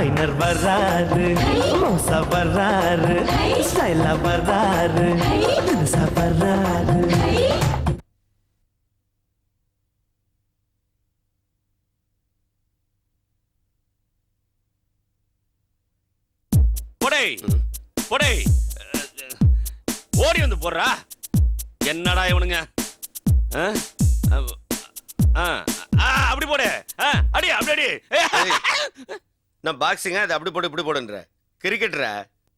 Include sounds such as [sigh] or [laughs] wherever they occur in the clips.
Minor வர்றாரு மோசா வர்றாரு ஸ்டைலா வர்றாரு தினுசா வர்றாரு போடே போடே. ஓடி வந்து போடுறா. என்னடா இவனுங்க? ஆ? ஆ, ஆ, அப்படி போடு. அடி அப்படி அடி. நான் பாக்ஸிங்கா அது அப்படி போடு இப்படி போடுன்ற. கிரிக்கெட்ரா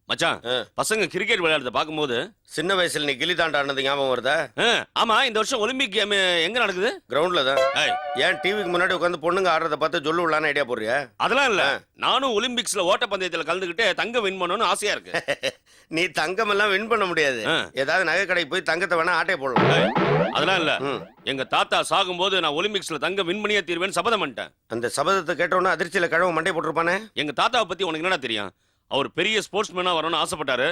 மச்சான். பசங்க கிரிக்கெட் விளையாடுறத பார்க்கும்போது சின்ன வயசுல நீ கில்லி தாண்டா ஆனது ஞாபகம் வருதா? ஆமா இந்த வருஷம் ஒலிம்பிக் கேம் எங்க நடக்குது? கிரவுண்ட்ல தான். ஏன் டிவிக்கு முன்னாடி உட்காந்து பொண்ணுங்க ஆடுறத பார்த்து சொல்லு விடலான்னு ஐடியா போடுறியா? அதெல்லாம் இல்ல. நானும் ஒலிம்பிக்ஸ்ல ஓட்டப்பந்தயத்துல கலந்துக்கிட்டு தங்க வின் பண்ணணும்னு ஆசையா இருக்கு. [laughs] நீ தங்கம் எல்லாம் வின் பண்ண முடியாது. ஏதாவது நகை கடைக்கு போய் தங்கத்தை வேணா ஆட்டைய போடலாம். அதெல்லாம் இல்ல. எங்க தாத்தா சாகும்போது நான் ஒலிம்பிக்ஸ்ல தங்க வின் பண்ணியே தீர்வேன்னு சபதம் பண்ணிட்டேன். அந்த சபதத்தை கேட்டவொன்னே அதிர்ச்சியில கழவ மண்டை போட்டிருப்பானே? எங்க தாத்தாவை பத்தி உனக்கு என்னடா தெரியும்? அவர் பெரிய ஸ்போர்ட்ஸ்மேனா வரணும்னு ஆசைப்பட்டாரு.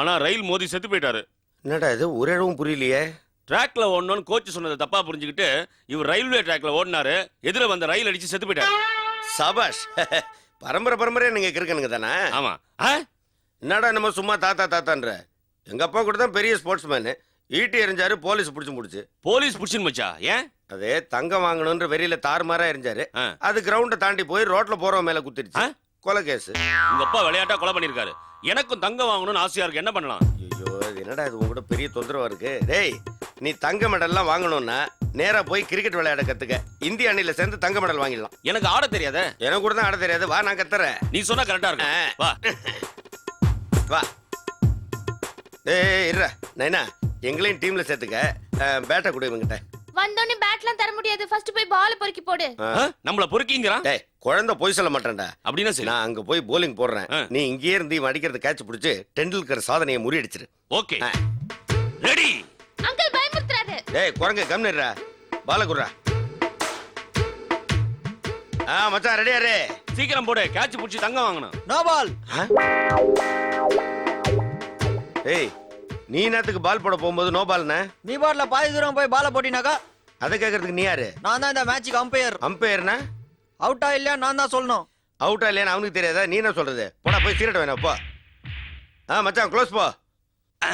ஆனா ரயில் மோதி செத்து போயிட்டாரு. என்னடா இது? ஒரு இடமும் புரியலையே. ட்ராக்ல ஓடணும்னு கோச் சொன்னதை தப்பா புரிஞ்சுக்கிட்டு இவர் ரயில்வே ட்ராக்ல ஓடினாரு. எதிர வந்த ரயில் அடிச்சு செத்து போயிட்டாரு. சபாஷ் பரம்பரை பரம்பரையா நீங்க கிறுக்கனுங்க தானே? ஆமா? என்னடா நம்ம சும்மா தாத்தா தாத்தான்ற. எங்க அப்பா கூட தான் பெரிய ஸ்போர்ட்ஸ் மேனு ஈட்டி எறிஞ்சாரு போலீஸ் பிடிச்சு முடிச்சு. போலீஸ் புடிச்சுன்னு மச்சா ஏன்? அதே தங்கம் வாங்கணும்ன்ற வெறியில தாறுமாறா எரிஞ்சாரு ஆ. அது கிரவுண்ட தாண்டி போய் ரோட்ல போறவன் மேல குத்திடுச்சு ஆ? கொலை கேஸ் உங்க அப்பா விளையாட்டா கொலை பண்ணிருக்காரு. எனக்கும் தங்கம் வாங்கணும்னு ஆசையா இருக்கு. என்ன பண்ணலாம்? ஐயோ இது என்னடா இது? உங்ககிட்ட பெரிய தொந்தரவா இருக்கு? டேய் நீ தங்க மெடல்லாம் வாங்கணும்னா நேரா போய் கிரிக்கெட் விளையாட கத்துக்க. இந்திய அணியில சேர்ந்து தங்க மெடல் வாங்கிடலாம். எனக்கு ஆட தெரியாதே? எனக்கு கூட தான் ஆட தெரியாது. வா நான் கத்துறேன். நீ சொன்னா கரெக்டா இருக்கு ஆ. வா. வா. ஏய் இருடா. நைனா எங்களையும் டீம்ல சேர்த்துக்க. பேட்டை கொடு இவங்கிட்ட. வந்தோடனே பேட்லாம் தர முடியாது. ஃபர்ஸ்ட் போய் பால் பொறுக்கி போடு. ஆ? நம்மள பொறுக்கிங்கிறான்? டேய் குழந்தை போய் சொல்ல மாட்டேன்டா. அப்படின்னா சரி. நான் அங்க போய் போலிங் போடுறேன். நீ இங்கேயே இருந்து இவன் அடிக்கிறத கேட்ச் பிடிச்சு டெண்டுல்கர் சாதனையை முறியடிச்சிரு. ஓகே. ரெடி. அங்கிள் பயமுறுத்துறாரு. டேய் குரங்கு கம்னிடுறா பால குடுறா. ஆ மச்சான் ரெடியா ரே சீக்கிரம் போடு. கேட்ச் புடிச்சு தங்கம் வாங்கணும். நோ பால் டேய் நீ நேத்துக்கு பால் போட போகும்போது நோ பால்னே நீ பாட்ல பாதி தூரம் போய் பால போட்டினாக்கா? அதை கேட்கறதுக்கு நீ யாரு? நான் தான் இந்த மேட்சுக்கு அம்பையர் அம்பையர்னா அவுட்டா இல்லையா? நான் தான் சொல்லணும். அவுட்டா இல்லையான்னு அவனுக்கு தெரியாதா? நீ என்ன சொல்றது? போடா போய் சீரட் வேணாம் போ. ஆ மச்சான் க்ளோஸ் போ. ஆ,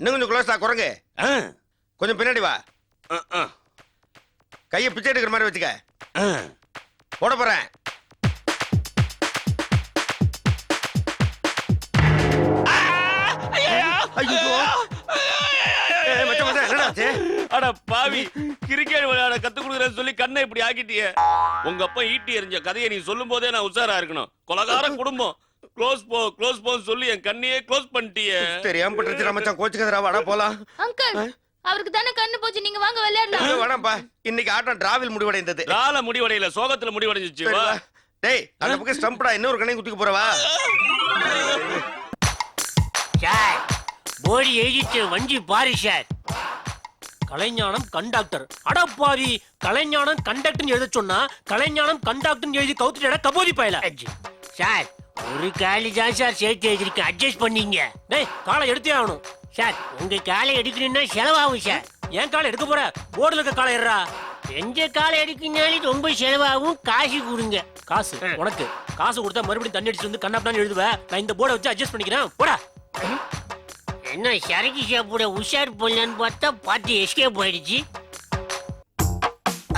இன்னும் கொஞ்சம் க்ளோஸ் தான் குரங்கு. ஆ, கொஞ்சம் பின்னாடி வா. ஆ, ஆ, கையை பிச்சை எடுக்கிற மாதிரி வச்சுக்க. ஆ. போட போறேன். ஐயோ. மச்சான் மச்சான் என்னடா ஆச்சு? அட பாவி கிரிக்கெட் விளையாட கத்து கொடுக்குறேன்னு சொல்லி கண்ணை இப்படி ஆக்கிட்டியே. உங்க அப்பா ஈட்டி எறிஞ்ச கதையை நீ சொல்லும் போதே நான் உஷாரா இருக்கணும். கொலகார [laughs] குடும்பம். க்ளோஸ் போ க்ளோஸ் போன்னு சொல்லி என் கண்ணையே க்ளோஸ் பண்ணிட்டியே. தெரியாம பட்டுருச்சுடா மச்சான் கோச்சுக்கதுடா வாடா போலாம். அங்கிள் அவருக்கு தானே கண்ணு போச்சு நீங்க வாங்க விளையாடலாம். வாடாப்பா இன்னைக்கு ஆட்டம் டிராவில் முடிவடைந்தது. ரால முடிவடையில சோகத்துல முடிவடைஞ்சிச்சு. டேய் அந்த பக்கம் ஸ்டம்ப்டா இன்னொரு கண்ணையும் குத்திக்க போறவா? போடி எழுதிட்டு வஞ்சி பாரு சார். கலைஞானம் கண்டாக்டர் அடப்பாவி கலைஞானம் கண்டக்டர் எழுத சொன்னா கலைஞானம் கண்டாக்டர் எழுதி கவுத்துட்டா கபோதி பயல. சார் ஒரு காலி தான் சார் சேர்த்து எழுதிருக்கேன் அட்ஜஸ்ட் பண்ணீங்க. டேய் காலை எடுத்தே ஆகணும். சார் உங்க காலை எடுக்கணும்னா செலவாகும் சார். ஏன் காலை எடுக்க போற? போர்டுல இருக்க காலை எடுறா. எந்த காலை எடுக்கனாலும் ரொம்ப செலவாகும். காசு கொடுங்க. காசு உனக்கு. காசு கொடுத்தா மறுபடியும் தண்ணி அடிச்சு வந்து கண்ணாப்டான்னு எழுதுவேன் நான் இந்த போர்டை வச்சு அட்ஜஸ்ட் பண்ணிக்கிறேன். போடா. என்ன சரக்கு சாப்பிட உஷார் போடலான்னு பார்த்தா பார்த்து எஸ்கேப் போயிடுச்சு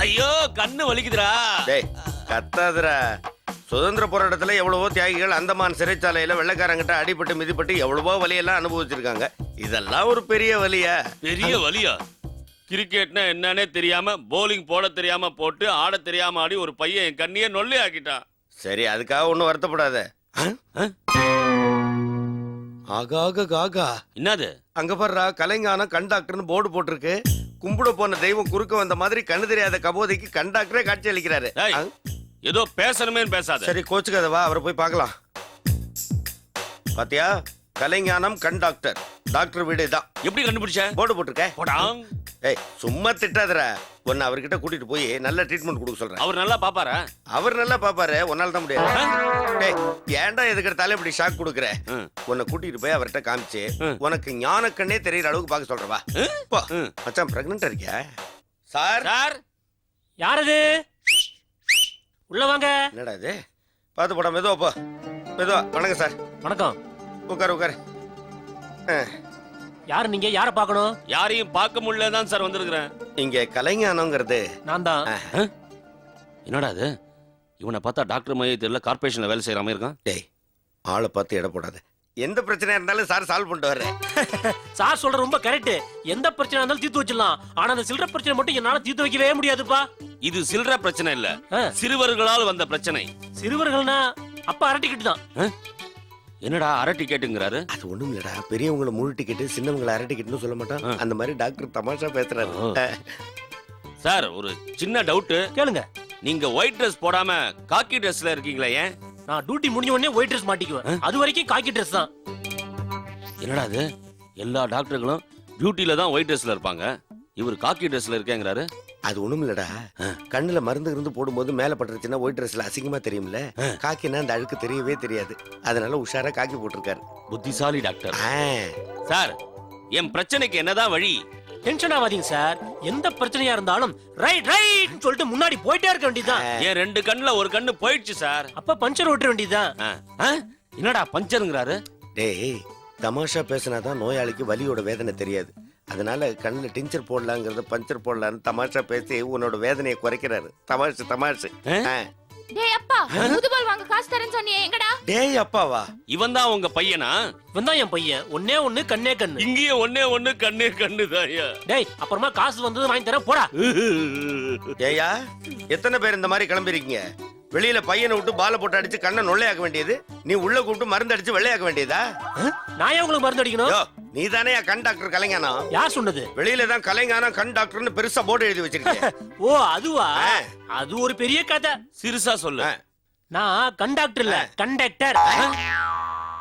ஐயோ கண்ணு வலிக்குதுடா. டேய் கத்தாதுடா. சுதந்திர போராட்டத்துல எவ்வளவோ தியாகிகள் அந்தமான் சிறைச்சாலையில வெள்ளைக்காரங்கிட்ட அடிபட்டு மிதிப்பட்டு எவ்வளவோ வலியெல்லாம் அனுபவிச்சிருக்காங்க. இதெல்லாம் ஒரு பெரிய வலியா? பெரிய வலியா? கிரிக்கெட்னா என்னன்னே தெரியாம போலிங் போட தெரியாம போட்டு ஆட தெரியாம ஆடி ஒரு பையன் என் கண்ணியே நொல்லே ஆக்கிட்டான் சரி அதுக்காக ஒன்றும் வருத்தப்படாத. ஆ? ஆகாக காகா. என்னது? அங்க பாருடா கலைஞானம் கண்டாக்டர்னு போர்டு போட்டிருக்கு. கும்பிட போன தெய்வம் குறுக்க வந்த மாதிரி கண்ணு தெரியாத கபோதைக்கு கண்டாக்டரே காட்சி அளிக்கிறாரு. ஏதோ பேசணுமேன்னு பேசாத. சரி கோச்சுக்காத வா அவரை போய் பார்க்கலாம். பாத்தியா? கலைஞானம் கண் டாக்டர். டாக்டர் வீடு தான் எப்படி கண்டுபிடிச்ச? போர்டு போட்டிருக்க. போடா ஏய் சும்மா திட்டாதடா. உன்னை அவர்கிட்ட கூட்டிட்டு போய் நல்ல ட்ரீட்மெண்ட் கொடுக்க சொல்றேன். அவர் நல்லா பாப்பாரா? அவர் நல்லா பாப்பாரு. உன்னால தான் முடியாது. டேய் ஏன்டா எதுக்கு எடுத்தாலும் இப்படி ஷாக் கொடுக்குற. உன்னை கூட்டிட்டு போய் அவர்கிட்ட காமிச்சு. உனக்கு ஞானக்கண்ணே தெரியற அளவுக்கு பார்க்க சொல்றவா. போ. மச்சான் பிரெக்னெண்டா இருக்கியா சார். சார் யாரது உள்ள வாங்க. என்னடா இது? பார்த்து போடா மெதுவா போ. மெதுவா. வணக்கம் சார். வணக்கம். உட்காரு உட்காரு ஆ, யாரு நீங்க? யார பார்க்கணும்? யாரையும் பார்க்க முடியல தான் சார் வந்திருக்கிறேன். இங்க கலைஞானங்கிறது. நான் தான் என்னடா இது இவனை பார்த்தா டாக்டர் மையத்தில் கார்பரேஷன்ல வேலை செய்யற மாதிரி இருக்கான். டேய் ஆளை பார்த்து எடை போடாத. எந்த பிரச்சனையா இருந்தாலும் சார் சால்வ் பண்ணிட்டு வர்றேன். [laughs] சார் சொல்ற ரொம்ப கரெக்ட் எந்த பிரச்சனை இருந்தாலும் தீர்த்து வச்சிடலாம். ஆனா அந்த சில்லற பிரச்சனை மட்டும் என்னால தீர்த்து வைக்கவே முடியாதுப்பா. இது சில்லற பிரச்சனை இல்ல. சிறுவர்களால் வந்த பிரச்சனை. சிறுவர்கள்னா அப்ப அரட்டிக்கிட்டு தான். என்னடா அரை டிக்கெட்டுங்கிறாரு? அது ஒண்ணும் இல்லடா பெரியவங்களை முழு டிக்கெட்டு சின்னவங்களை அரை டிக்கெட்னு சொல்ல மாட்டான். அந்த மாதிரி டாக்டர் தமாஷா பேசுறாரு. சார் ஒரு சின்ன டவுட் கேளுங்க. நீங்க ஒயிட் ட்ரெஸ் போடாம காக்கி ட்ரெஸ்ல இருக்கீங்களா ஏன்? நான் டியூட்டி முடிஞ்ச உடனே ஒயிட் ட்ரெஸ் மாட்டிக்குவேன். அது வரைக்கும் காக்கி ட்ரெஸ் தான். என்னடா இது எல்லா டாக்டர்களும் டியூட்டில தான் ஒயிட் ட்ரெஸ்ல இருப்பாங்க. இவர் காக்கி ட்ரெஸ்ல இருக்கேங்கிறாரு. அது ஒண்ணும் இல்லடா. கண்ணுல மருந்து இருந்து போடும்போது மேல பட்டுருச்சுன்னா ஒயிட் ட்ரெஸ்ல அசிங்கமா தெரியும்ல. காக்கினா அந்த அழுக்கு தெரியவே தெரியாது. அதனால உஷாரா காக்கி போட்டிருக்காரு. புத்திசாலி டாக்டர். சார் என் பிரச்சனைக்கு என்னதான் வழி? டென்ஷன் ஆகாதீங்க சார். எந்த பிரச்சனையா இருந்தாலும் ரைட் ரைட் சொல்லிட்டு முன்னாடி போயிட்டே இருக்க வேண்டியதுதான். என் ரெண்டு கண்ணுல ஒரு கண்ணு போயிடுச்சு சார். அப்ப பஞ்சர் ஓட்ட வேண்டியதுதான்? என்னடா பஞ்சருங்கிறாரு டேய் தமாஷா பேசினாதான் நோயாளிக்கு வலியோட வேதனை தெரியாது. அதனால கண்ணுல டிஞ்சர் போடலாங்கிறத பஞ்சர் போடலான்னு தமாஷா பேசி உன்னோட வேதனையை குறைக்கிறாரு. தமாஷு தமாஷு. டேய் அப்பா புது பால் வாங்க காசு தரேன்னு சொன்னியே எங்கடா? டேய் அப்பாவா? இவன் தான் உங்க பையனா? இவன் தான் என் பையன். ஒன்னே ஒண்ணு கண்ணே கண்ணு. இங்கேயே ஒண்ணே ஒண்ணு கண்ணே கண்ணு டேய் அப்புறமா காசு வந்தது வாங்கி தரேன் போடா. ஏயா எத்தனை பேர் இந்த மாதிரி கிளம்பிருக்கீங்க? வெளியில பையனை விட்டு பாலை போட்டு அடிச்சு கண்ணை நொல்லையாக்க வேண்டியது? நீ உள்ள கூப்பிட்டு மருந்து அடிச்சு வெள்ளையாக்க வேண்டியதா? நான் ஏன் உங்களுக்கு மருந்து அடிக்கணும்? நீ தானே கண் டாக்டர் கலைஞானம் யார் சொன்னது? வெளியில தான் கலைஞானம் கண் டாக்டர்னு பெருசா போர்டு எழுதி வச்சிருக்கேன். [laughs] ஓ அதுவா. அது ஒரு பெரிய கதை. சிறுசா சொல்லு. நான் கண்டக்டர் இல்ல கண்டக்டர்.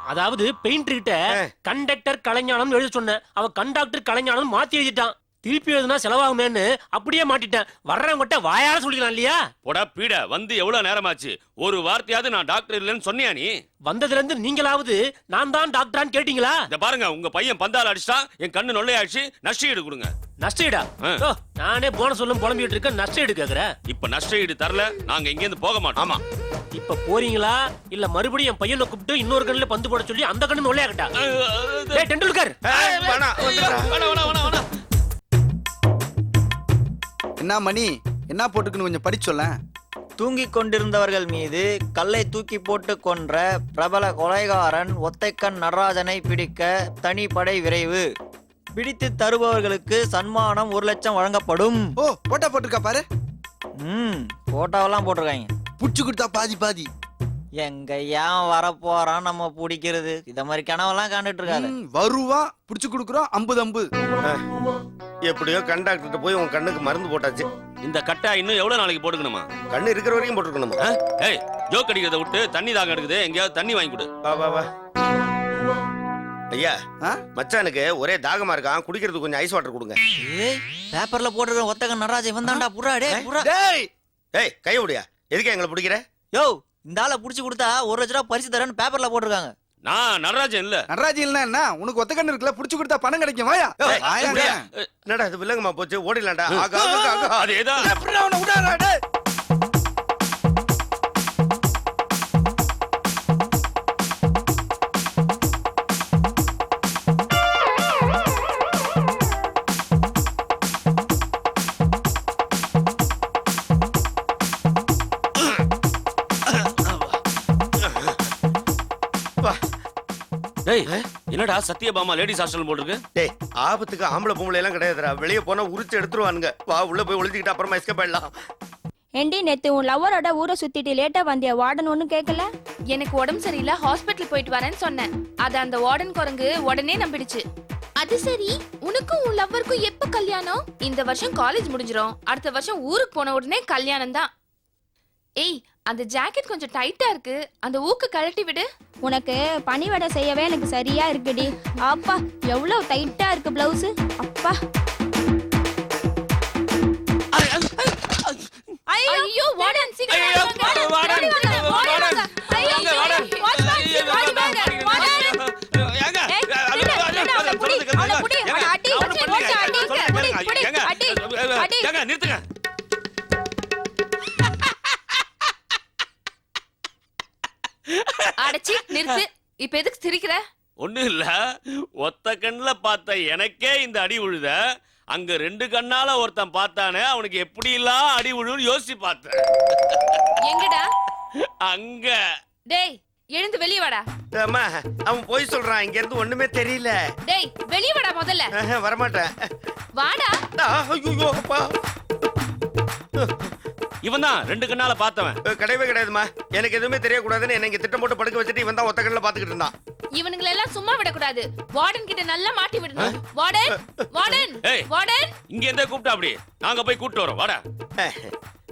அதாவது பெயிண்டர் கிட்ட கண்டக்டர் கலைஞானம் எழுத சொன்னேன். அவன் கண்டக்டர் கலைஞானம் மாத்தி எழுதிட்டான். திருப்பி எழுதுனா செலவாகுமேன்னு அப்படியே மாட்டிட்டேன். வர்றவங்கிட்ட வாயால சொல்லிக்கலாம் இல்லையா? போடா பீட வந்து எவ்வளவு நேரமாச்சு? ஒரு வார்த்தையாவது நான் டாக்டர் இல்லைன்னு சொன்னியா நீ? வந்ததுல இருந்து நீங்களாவது நான் தான் டாக்டரான்னு கேட்டீங்களா? இந்த பாருங்க உங்க பையன் பந்தால் அடிச்சிட்டா என் கண்ணு நொல்லையாச்சு நஷ்ட ஈடு கொடுங்க நஷ்டீடா நானே போன சொல்லும் புலம்பிட்டு இருக்கேன் நஷ்ட ஈடு கேக்குற. இப்ப நஷ்ட ஈடு தரல நாங்க இங்க இருந்து போக மாட்டோம். ஆமா. இப்ப போறீங்களா? இல்ல மறுபடியும் என் பையனை கூப்பிட்டு இன்னொரு கண்ணுல பந்து போட சொல்லி அந்த கண்ணு நொல்லையாகட்டா டெண்டுல்கர். என்ன மணி? என்ன போட்டுக்குன்னு கொஞ்சம் படிச்சு சொல்லேன். தூங்கிக் கொண்டிருந்தவர்கள் மீது கல்லை தூக்கி போட்டு கொன்ற பிரபல கொலைகாரன் ஒத்தைக்கண் நடராஜனை பிடிக்க தனிப்படை விரைவு. பிடித்து தருபவர்களுக்கு சன்மானம் ஒரு லட்சம் வழங்கப்படும். ஓ போட்டா போட்டிருக்கா பாரு. ம் போட்டோவெல்லாம் போட்டிருக்காங்க. புடிச்சு கொடுத்தா பாதி பாதி. எங்க ஏன் வரப்போறான் நம்ம பிடிக்கிறது? இத மாதிரி கனவெல்லாம் காண்டுட்டு இருக்காது ம், வருவா புடிச்சு கொடுக்குறோம் அம்பது அம்பது. எப்படியோ கண் டாக்டர்கிட்ட போய் உன் கண்ணுக்கு மருந்து போட்டாச்சு. இந்த கட்டா இன்னும் எவ்வளவு நாளைக்கு போட்டுக்கணுமா? கண்ணு இருக்கிற வரைக்கும் போட்டுருக்கணுமா? ஆ? ஏய் ஜோக் அடிக்கிறத விட்டு தண்ணி தாங்க எடுக்குது எங்கேயாவது தண்ணி வாங்கி கொடு. வா வா வா. ஐயா? மச்சானுக்கு ஒரே தாகமா இருக்கான் குடிக்கிறதுக்கு கொஞ்சம் ஐஸ் வாட்டர் கொடுங்க. ஏய் பேப்பர்ல போட்டிருக்க ஒத்தக்கன் நடராஜன் இவன் தான்டா புறா டே புறா டேய்! ஏய் கைய விடியா. எதுக்கு எங்களை பிடிக்கிற? யோ இந்த ஆளை புடிச்சு கொடுத்தா ஒரு லட்ச ரூபா பரிசு தரேன்னு பேப்பர்ல போட்டிருக்காங்க. நான் நடராஜன் இல்ல. நடராஜி இல்லைன்னா என்ன? உனக்கு ஒத்த கண்ணு இருக்குல்ல புடிச்சு கொடுத்தா பணம் கிடைக்கும் வாயா? என்னடா இது வில்லங்கமா போச்சு? ஓடிலாம்டா ஆகா, ஆகா, ஆகா. அதேதான். டேய். என்னடா சத்யபாமா லேடிஸ் ஹாஸ்டல் போட்டிருக்கு? டேய் ஆபத்துக்கு ஆம்பளை பொம்பளை எல்லாம் கிடையாதுடா. வெளியே போனா உரிச்சு எடுத்துருவானுங்க. வா உள்ள போய் ஒளிஞ்சுக்கிட்டு அப்புறமா எஸ்கேப் ஆயிடலாம். ஏண்டி நேத்து உன் லவ்வரோட ஊரை சுத்திட்டு லேட்டா வந்தியா? வார்டன் ஒன்னும் கேட்கல எனக்கு உடம்பு சரியில்லை ஹாஸ்பிட்டல் போயிட்டு வரேன்னு சொன்னேன். அது அந்த வார்டன் குரங்கு உடனே நம்பிடுச்சு. அது சரி உனக்கும் உன் லவ்வருக்கும் எப்ப கல்யாணம்? இந்த வருஷம் காலேஜ் முடிஞ்சிரும். அடுத்த வருஷம் ஊருக்கு போன உடனே கல்யாணம் தான் ஏய் அந்த ஜாக்கெட் கொஞ்சம் டைட்டா இருக்கு அந்த ஊக்கு கழட்டி விடு உனக்கு பனிவடை செய்யவே எனக்கு சரியா இருக்குடி அப்பா எவ்வளவு டைட்டா இருக்கு பிளவுஸ் அப்பா ஐயோ வார்டன் சீக்கிரம் ஓடி வாங்க. ஐயோ. ஏங்க, ஏய், அடச்சி நிறுத்து. இப்ப எதுக்கு சிரிக்கிற? ஒண்ணு இல்ல. ஒத்த கண்ணுல பார்த்த எனக்கே இந்த அடி விழுத அங்க ரெண்டு கண்ணால ஒருத்தன் பார்த்தானே அவனுக்கு எப்படி எல்லாம் அடி விழுன்னு யோசிச்சு பார்த்தேன். எங்கடா? அங்க. டேய் எழுந்து வெளிய வாடா. அம்மா அவன் போய் சொல்றான் இங்க இருந்து ஒண்ணுமே தெரியல. டேய் வெளிய வாடா முதல்ல. வரமாட்டேன். வாடா. ஐயோ அப்பா. இவன் தான் ரெண்டு கண்ணால பார்த்தவன். கிடையவே கிடையாதும்மா. எனக்கு எதுவுமே தெரியக்கூடாதுன்னு என்ன இங்க திட்டம் போட்டு படுக்க வச்சுட்டு இவன் தான் ஒத்த கண்ணில் பாத்துக்கிட்டு இருந்தான். இவனுங்களை எல்லாம் சும்மா விடக்கூடாது. வார்டன் கிட்ட நல்லா மாட்டி விடணும். வார்டன் வார்டன் ஏய். வார்டன். இங்க இருந்தே கூப்பிட்டா அப்படி? நாங்க போய் கூப்பிட்டு வரோம். வாடா.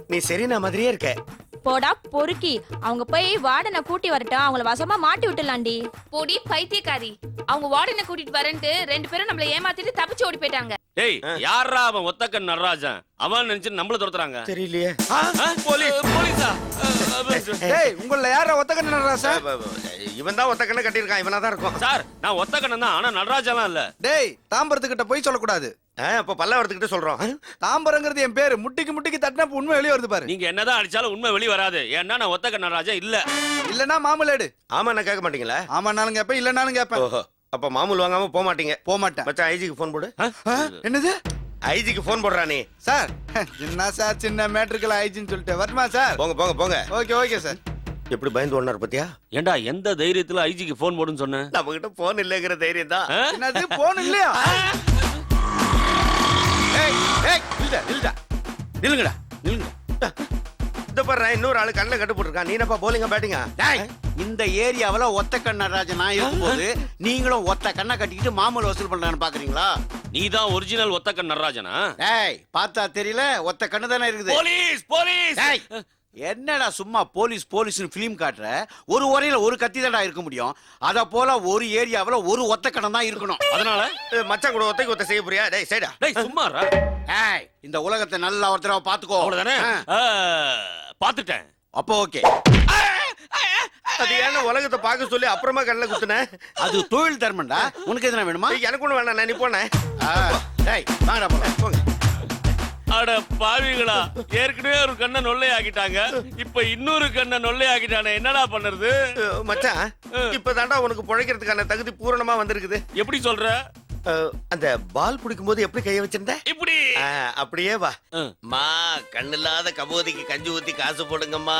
நீ சரினா மாதிரியே இருக்க. போடா பொறுக்கி. அவங்க போய் வார்டனை கூட்டி வரட்டும். அவங்கள வசமா மாட்டி விட்டுலாண்டி போடி பைத்தியக்காரி. அவங்க வார்டனை கூட்டிட்டு வரேன்ட்டு ரெண்டு பேரும் நம்மள ஏமாத்திட்டு தப்பிச்சு ஓடி போயிட்டாங்க. டேய் யாரா அவன் ஒத்தக்கன் நடராஜன்? அவன் நினைச்சு நம்மள துரத்துறாங்க. தெரியலையே? போலீஸ் போலீஸா? டேய் உங்கள யார ஒத்த கண்ணு நடராசா இவன் தான் ஒத்த கண்ணை கட்டியிருக்கான். இவனா தான் இருக்கும். சார் நான் ஒத்தக்கண்ணன் தான் ஆனா நடராஜன்லாம் இல்ல. டேய் தாம்பரத்துக்கிட்ட போய் சொல்லக்கூடாது. அப்ப பல்லாவரத்துக்கிட்ட சொல்றோம். தாம்பரங்கிறது என் பேரு. முட்டிக்கு முட்டிக்கு தட்டினா இப்ப உண்மை வெளியே வருது பாரு. நீங்க என்னதான் அடிச்சாலும் உண்மை வெளி வராது. ஏன்னா நான் ஒத்தக்கன் நடராஜன் இல்ல. இல்லனா மாமூலேடு ஆமா நான் கேட்க மாட்டீங்களா? ஆமானாலும் கேப்பேன் இல்லனாலும் கேப்பேன் ஓஹோ அப்ப மாமூல் வாங்காம போக மாட்டீங்க. போக மாட்டேன் மச்சான் ஐஜிக்கு ஃபோன் போடு. என்னது? ஐஜிக்கு ஃபோன் போடுறா நீ. சார் என்ன சார் சின்ன மேட்ருக்கெல்லாம் ஆயிடுச்சுன்னு சொல்லிட்டு. வரட்டுமா சார்? போங்க போங்க போங்க. Okay okay sir. எப்படி பயந்து ஒன்னார் பத்தியா? ஏண்டா எந்த தைரியத்துல ஐஜிக்கு ஃபோன் போடுன்னு சொன்னேன் நம்ம கிட்ட போன் இல்லைங்கிற தைரியம் தான்? என்னது? போன் இல்லையா? இல்ல இல்ல நில்லுங்கடா நில்லுங்க இந்த பாரு இன்னொரு ஆளு கண்ணில் கட்டு போட்டிருக்கான். நீ என்னப்பா போலிங்க பேட்டிங்க டேய், இந்த ஏரியாவுல ஒத்த கண்ணராஜன் நான் இருக்கும்போது நீங்களும் ஒத்த கண்ணை கட்டிக்கிட்டு மாமூல் வசூல் பண்றான்னு பாக்குறீங்களா? நீ தான் ஒரிஜினல் ஒத்தக்கன் நடராஜனா டேய் பார்த்தா தெரியல ஒத்த கண்ணு தானே இருக்குது. Police police! டேய், என்னடா சும்மா போலீஸ் போலீஸ்னு பிலிம் காட்டுற? ஒரு உரையில ஒரு கத்தி தான்டா இருக்க முடியும். அத போல ஒரு ஏரியாவுல ஒரு ஒத்த கண்ணம் தான் இருக்கணும். அதனால? ஏய், மச்சான் கூட ஒத்தைக்கு ஒத்த செய்ய போறியா? டேய் சைடா. டேய் சும்மாரா டேய், இந்த உலகத்தை நல்லா ஒருத்தரவா பாத்துக்கோ. அவ்வளவுதானே? ஆ, ஆ, பாத்துட்டேன். அப்போ ஓகே. அது ஏன்னா உலகத்தை பார்க்க சொல்லி அப்புறமா கண்ணில் குத்துனேன் அது தொழில் தர்மம்டா. உனக்கு எதுனா வேணுமா? ஏய், எனக்கு ஒண்ணு வேணாம் நான் நீ போனேன். ஆ, டேய் வாங்கடா போலாம். போங்க. அட பாவிகளா ஏற்கனவே ஒரு கண்ணை நொல்லை ஆக்கிட்டாங்க. இப்ப இன்னொரு கண்ணை நொல்லை ஆக்கிட்டானே என்னடா பண்ணுறது? அஹ், மச்சான் இப்பதான்டா உனக்கு பிழைக்கிறதுக்கான தகுதி பூரணமா வந்திருக்குது. எப்படி சொல்ற? அந்த பால் பிடிக்கும் போது எப்படி கைய வச்சிருந்த? இப்படி. அப்படியே வா. மா கண்ணில்லாத கபோதிக்கு கஞ்சி ஊத்தி காசு போடுங்கம்மா.